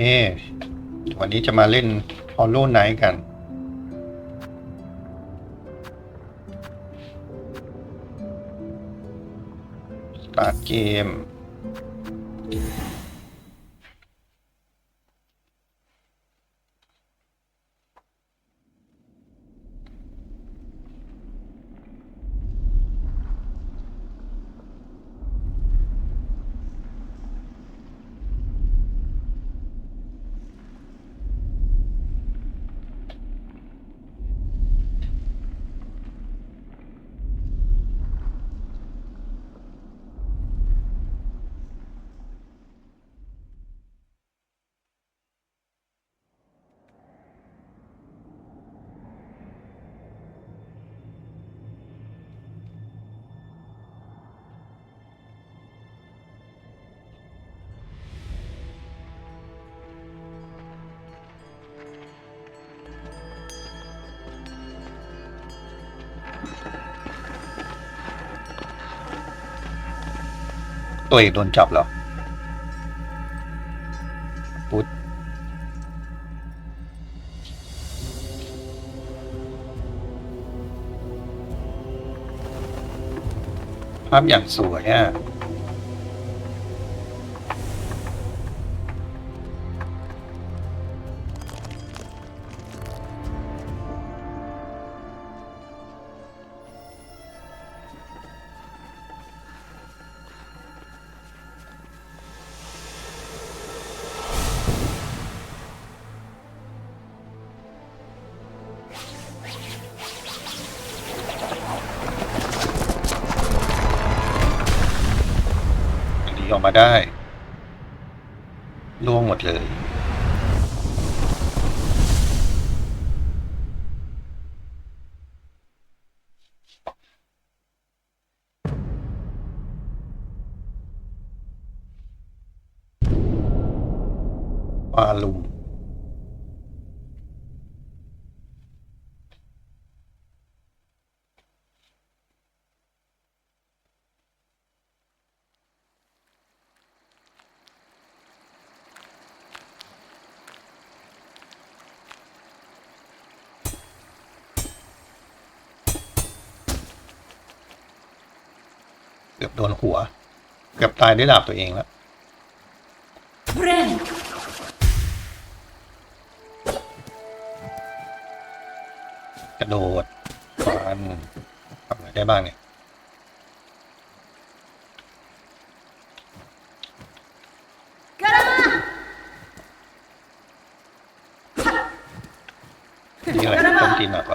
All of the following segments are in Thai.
ควันนี้จะมาเล่นฮอลลูไนท์กัน สตาร์ทเกม ตัวเองโดนจับเหรอปุ๊ดภาพอย่างสวยอะ มาได้ล่วงหมดเลย ปลาลุม เกือบโดนหัว เกือบตายด้วยดาบตัวเองแล้ว Ren! กระโดดฟันทำอะไรได้บ้างเนี่ยนี่อะไรต้มตีนหนักเหร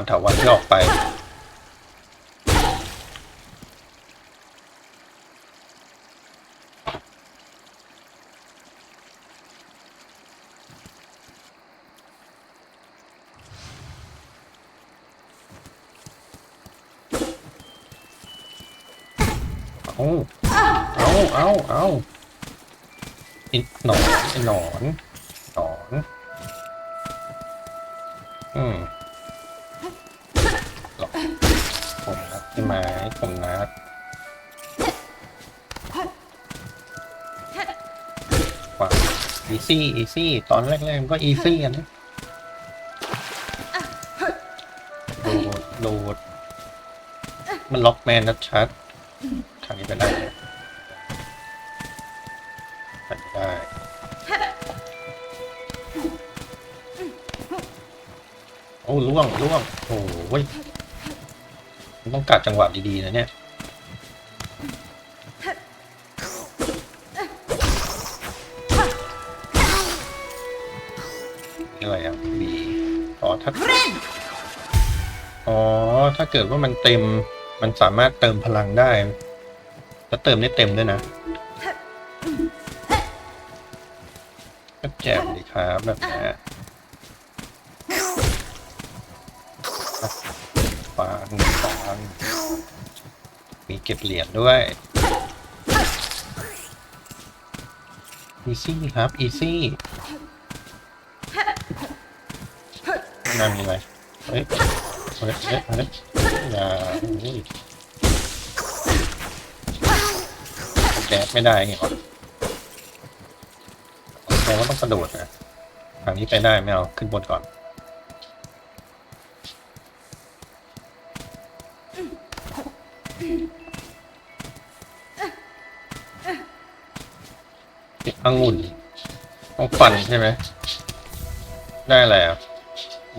ออ๋อฟันถาวันที่ออกไป เอาเอาเอาเอาไอ้หนอนไอ้หนอนหนอน อืม ไหมผมนัดว้าอีซี่อีซี่ตอนแรกๆมันก็อีซี่กันนะโดดโดดมันล็อกแมนนะชัดทางนี้ไปได้ไปได้โอ้ล่วงล่วงโอ้ย ต้องกัดจังหวะดีๆนะเนี่ยนี่อะไรอะบีอ๋อถ้า Ren! อ๋อถ้าเกิดว่ามันเต็มมันสามารถเติมพลังได้ แล้วเติมได้เต็มด้วยนะก็แจกดีครับแบบนี้ ฟังฟังมีเก็บเหรียญด้วย อีซี่ครับ อีซี่น่ามีอะไรเฮ้ยเฮ้ยเฮ้ยเฮ้ยอย่าเฮ้ยแดดไม่ได้ไงวะแปลว่าต้องกระโดดนะทางนี้ไปได้ไม่เอา ขึ้นบนก่อน องุ่นต้องฟันใช่ไหม ได้อะไรอะ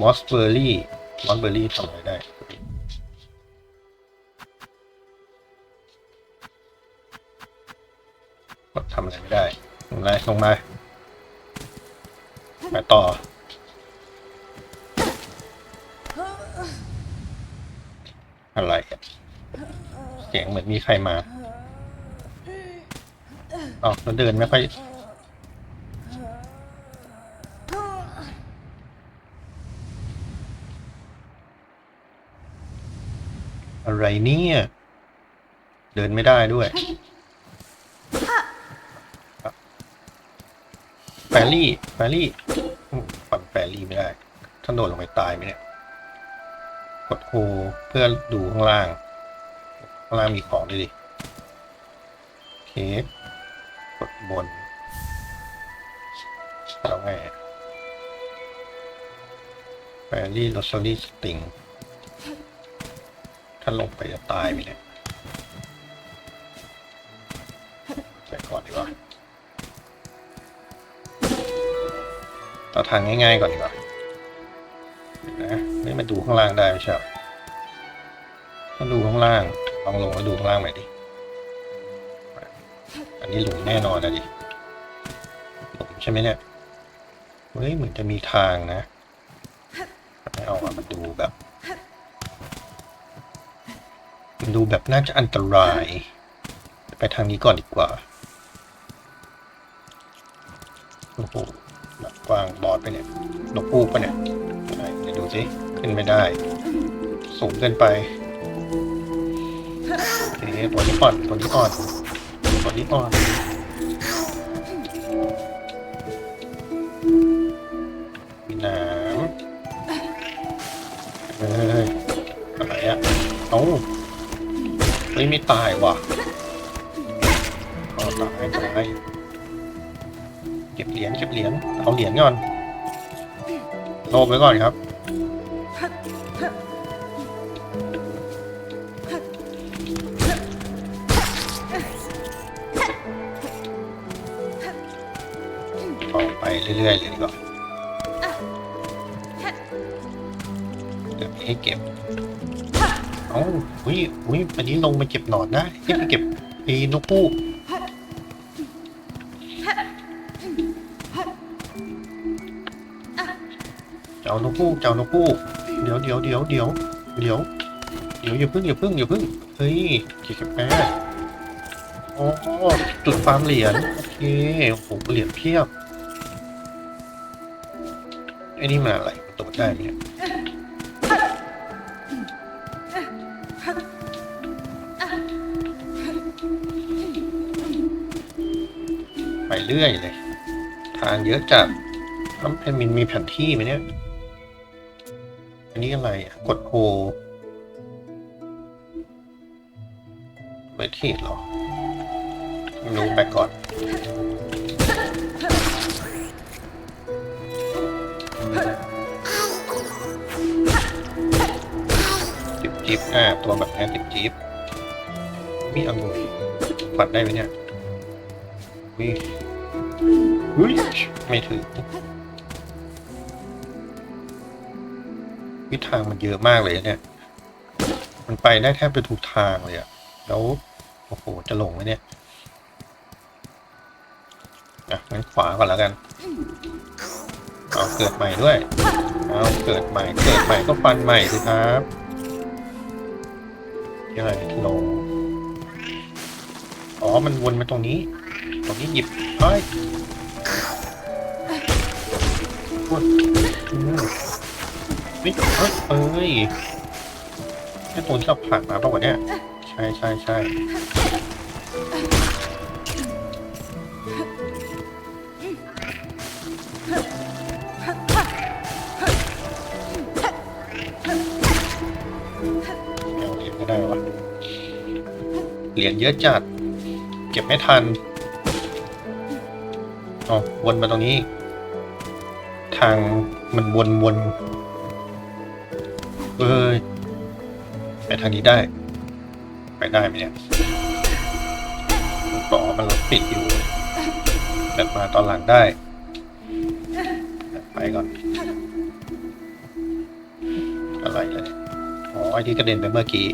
มอสเบอร์รี่มอสเบอร์รี่ทำอะไรได้กดทำอะไรไม่ได้ลงไรลงมาไปต่อ อะไรเสียงเหมือนมีใครมาอ๋อเราเดินไม่ค่อย อะไรเนี่ย เดินไม่ได้ด้วยแฟรี่แฟรี่อืมปั่นแฟรี่ไม่ได้ถ้าโดดลงไปตายไหมเนี่ย กดโฮเพื่อดูข้างล่าง ข้างล่างมีของด้วยดิโอเคกดบนแล้วไงแฟรี่ลอสซอรี่สติงถ้าลงไปจะตายไหมเนี่ยไปก่อนดีกว่าเอาทางง่ายๆก่อนดีกว่านะไม่มาดูข้างล่างได้ไม่ใช่เหรอต้องดูข้างล่าง ลองลงแล้วดูข้างล่างหน่อยดิ อันนี้หลุมแน่นอนนะดิ หลุมใช่ไหมเนี่ย เฮ้ยเหมือนจะมีทางนะ ไม่เอาอะมาดูแบบ ดูแบบน่าจะอันตราย ไปทางนี้ก่อนดีกว่า โอ้โหแบบกว้างบอดไปเนี่ยนกปูปะเนี่ยไหนเดี๋ยวดูสิ ขึ้นไม่ได้ สูงเกินไปโอเคตัวนี้อ่อนตัวนี้อ่อนตัวนี้อ่อน ตายว่ะเอตายตายเก็บเหรียญเก็บเหรียญเอาเหรียญก่อนโลบไว้ก่อนครับเอาไปเรื่อยๆเลยดีกว่าเดี๋ยวให้เก็บ เอ้าอุ้ยอุ้ยอันนี้ลงมาเก็บหนอนได้ที่ไปเก็บไอ้นกคู่เจ้านกคู่เจ้านกคู่เดี๋ยวเดี๋ยวเดี๋ยวเดี๋ยวเดี๋ยวเดี๋ยวอย่าพึ่งอย่าพึ่งอย่าพึ่งเฮ้ยเก็บแป๊บอ๋อจุดฟาร์มเหรียญโอเคโอ้โหเหรียญเพียบไอ้นี่มาอะไรมันตกได้ไหมเนี่ย เรื่อยเลย ทางเยอะจัดน้ำเพนมินมีแผนที่ไหมเนี่ย อันนี้อะไรอะ กดโฮไปที่หรอรู้ไปก่อนจิบจิบอ่าตัวแบบนี้จิบจิบมีองุ่นปัดได้ไหมเนี่ยวิ วิไม่ถึงวิทางมันเยอะมากเลยเนี่ย มันไปได้แทบจะทุกทางเลยอะแล้วโอ้โห จะลงไหมเนี่ย อะงั้นขวาก่อนแล้วกัน เอาเกิดใหม่ด้วย เอาเกิดใหม่ เกิดใหม่ก็ฟันใหม่สิครับยังไงลงอ๋อ มันวนมาตรงนี้ ตรงนี้หยิบ ไฮ้ยกดเออนี่เฮ้เอ้ยแค่ตัวที่เราผ่านมาป่าวะเนี่ย ใช่ใช่ใช่เหรียญก็ได้วะเหรียญเยอะจัด เก็บไม่ทัน อ๋อวนมาตรงนี้ ทางมันวนวนเอ้ยไปทางนี้ได้ ไปได้ไหมเนี่ยต่อมันรถปิดอยู่แบบมาตอนหลังได้ ไปก่อน อะไรเลยอ๋อไอ้ที่กระเด็นไปเมื่อกี้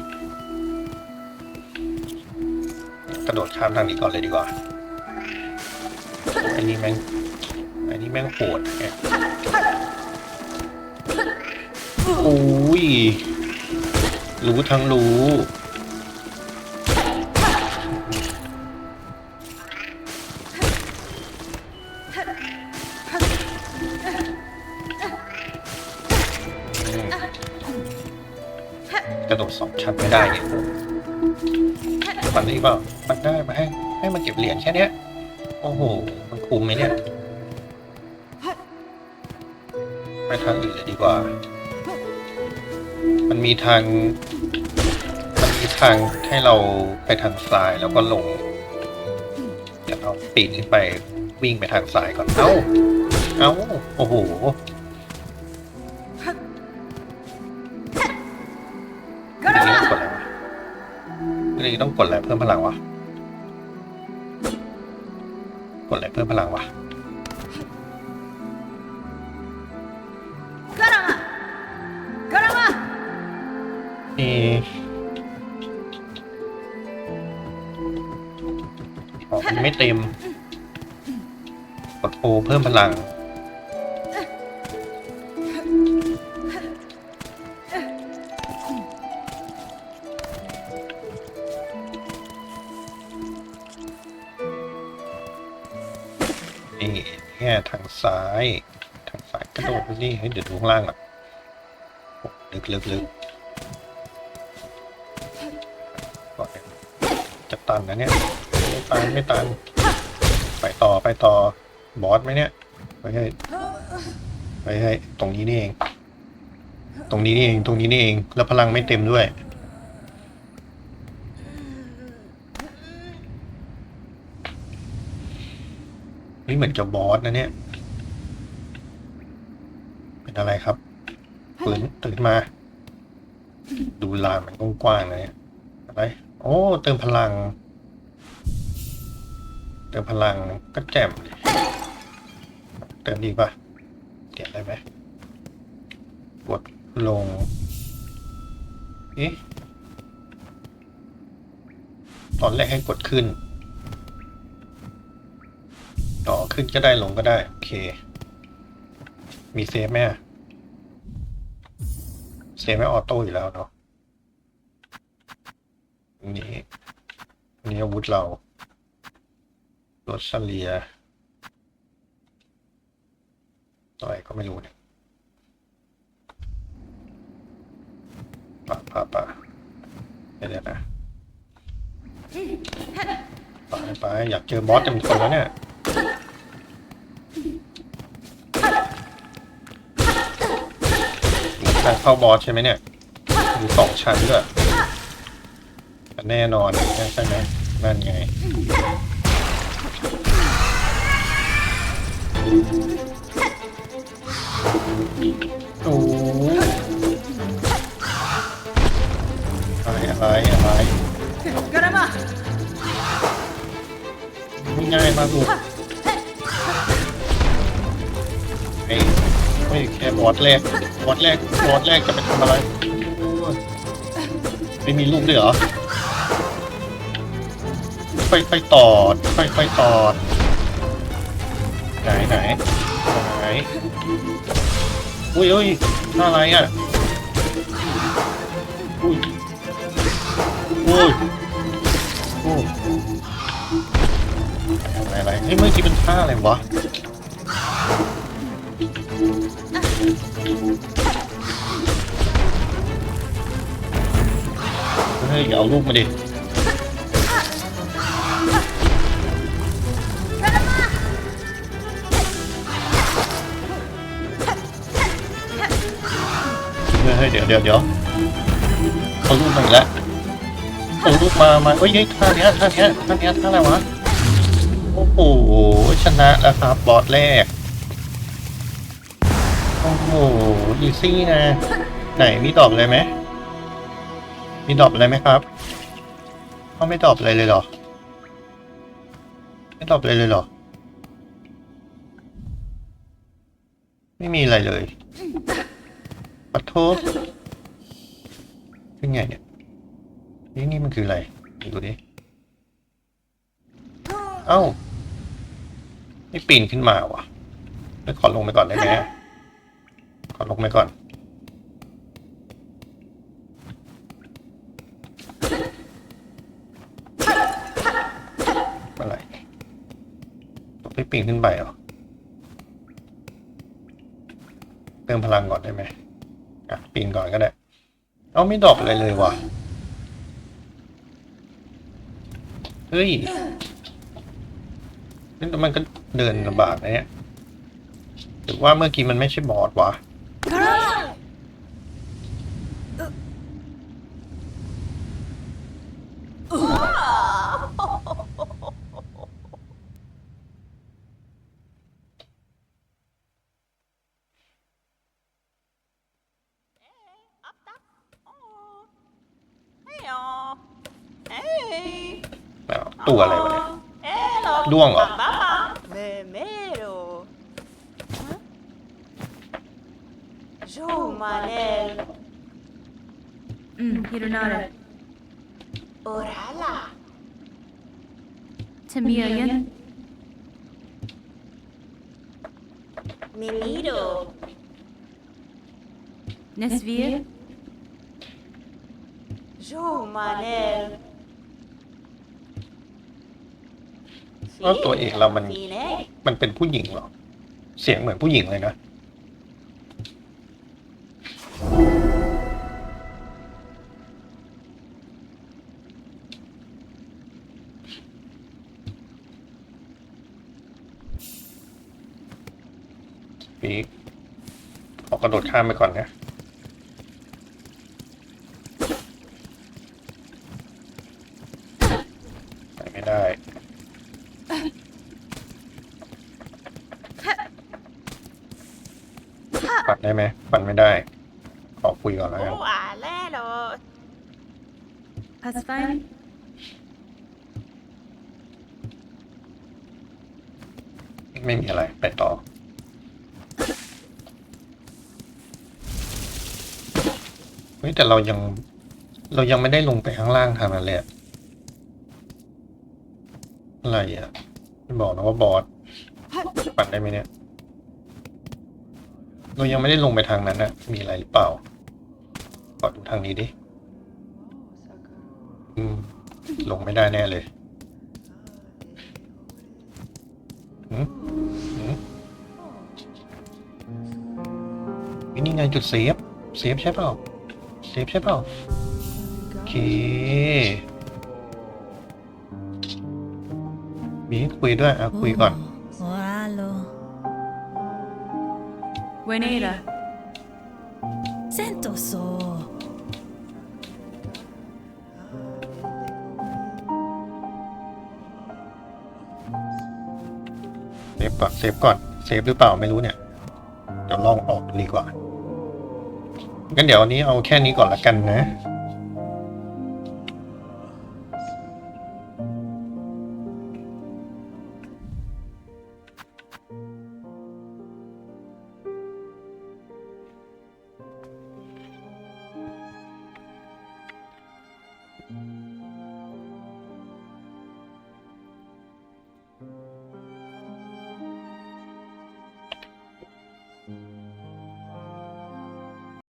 กระโดดข้ามทางนี้ก่อนเลยดีกว่า อ้นี่แม่งไอ้นี่แม่งโหดแฮะโอ้ย รู้ทั้งรู้กระโดดสองชั้นไม่ได้เนี่ยมันได้เปล่ามันได้มาให้ให้มันเก็บเหรียญแค่เนี้ย โอ้โห มันคุ้มไหมเนี่ย ไปทางอื่นเลยดีกว่า มันมีทาง มันมีทางให้เราไปทางซ้ายแล้วก็ลง เดี๋ยวเราปีนขึ้นไปวิ่งไปทางซ้ายก่อน เอ้า เอ้า โอ้โหเรื่องนี้ต้องกดอะไรวะเรื่องนี้ต้องกดอะไรเพิ่มพลังวะ กดอะไรเพิ่มพลังวะเอของไม่เต็ม กดโอเพิ่มพลัง นี่แค่ทางซ้าย ทางซ้ายกระโดดไปนี่ให้เดี๋ยวดูข้างล่างก่อนลึกลึกลึกก่อนจะตันนะเนี่ย ไม่ตันไม่ตัน ไปต่อไปต่อ บอสไหมเนี่ยไปให้ไปให้ตรงนี้นี่เอง ตรงนี้นี่เอง ตรงนี้นี่เอง แล้วพลังไม่เต็มด้วย นี่เหมือนจะบอสนะเนี่ย เป็นอะไรครับตื่นตื่นมา ดูลานมันกว้างๆนะเนี่ยอะไร โอ้ เติมพลัง เติมพลังก็แจ่มดิเติมดีป่ะเปลี่ยนได้ไหมกดลงเอ๊ะตอนแรกให้กดขึ้น ต่อขึ้นก็ได้ลงก็ได้ โอเค มีเซฟไหมเซฟไม่ออโต้อยู่แล้วเนาะนนี้อันนี้อาวุธเรารถเสเลียต่ออะไรก็ไม่รู้เนี่ยปะปะปะเดี๋ยวนะไปไปอยากเจอบอสเต็มคนแล้วเนี่ย ทาง ข้าบอสใช่ไหมเนี่ยมีสองชั้นด้วยแน่นอนใช่ไหมนั่นไงโอ้ยอะไรอะไรอะไรง่ายมากลูกไอ้ไม่แค่บอสแรก บอสแรกบอสแรกจะไปทำอะไร ไม่มีลูกด้วยเหรอไปไปต่อไปไปต่อไหนไหนไหนอุ้ยอุ้ยอะไรอะอุ้ยอุ้ยอุ้ยอะไรอะไรเฮ้ยเมื่อกี้เป็นท่าอะไรวะ เฮ้ยอย่าเอาลูกมาดิเฮ้ยเดี๋ยวเดี๋ยวเดี๋ยวเขาลูกมาอีกแล้วเขาลูกมามาเอ้ยเฮ้ยท่าเนี้ยท่าเนี้ยท่าเนี้ยท่าอะไรวะโอ้โหชนะแล้วครับบอสแรกโอ้โหอีซี่นะ ไหนมีดรอปอะไรไหม มีดรอปอะไรไหมครับเขาไม่ดรอปอะไรเลยเหรอ ไม่ดรอปอะไรเลยเหรอ ไม่มีอะไรเลยปัดโทษเป็นไงเนี่ย นี่นี่มันคืออะไรดูดิ เอ้า ไม่ปีนขึ้นมาวะแล้วขอลงไปก่อนได้ไหมขอลงไปก่อน อะไรต้องไปีนขึ้นไปเหรอ เติมพลังก่อนได้ไหมอะปีนก่อนก็ได้ เอาไม่ดอปอะไรเลยว่ะ เฮ้ยนี่มันก็เดินลำบากนะเนี่ยหรือว่าเมื่อกี้มันไม่ใช่บอสวะ แบบตัวอะไรวะเนี่ย ด้วงเหรอ Mm, you don't know that. Orala. Tamia yan. Menino. Nesvir. Joe Manel. Milito. Nesvia Joe Manel. ว่าตัวเอกเรามันมันเป็นผู้หญิงเหรอ เสียงเหมือนผู้หญิงเลยนะ ปีกขอกระโดดข้ามไปก่อนนะ ไปไม่ได้ ปัดได้ไหมปัดไม่ได้ ขอคุยก่อนแล้วกัน Oh, alelo. Pacifying ไม่มีอะไร ไปต่อ เฮ้ย แต่เรายัง เรายังไม่ได้ลงไปข้างล่างทางนั้นเลยอะอะไรอะไม่บอกนะว่าบอสปั่นได้ไหมเนี่ย เรายังไม่ได้ลงไปทางนั้นนะมีอะไรหรือเปล่า ขอดูทางนี้ดิอืมลงไม่ได้แน่เลยหืมหืมอุ๊ยนี่ไงจุดเซฟ เซฟใช่เปล่า เซฟใช่เปล่า โอเค มีให้คุยด้วยอะคุยก่อน Buenera Sento so. เซฟก่อนเซฟก่อนเซฟหรือเปล่าไม่รู้เนี่ยเดี๋ยวลองออกดูดีกว่างั้นเดี๋ยววันนี้เอาแค่นี้ก่อนละกันนะ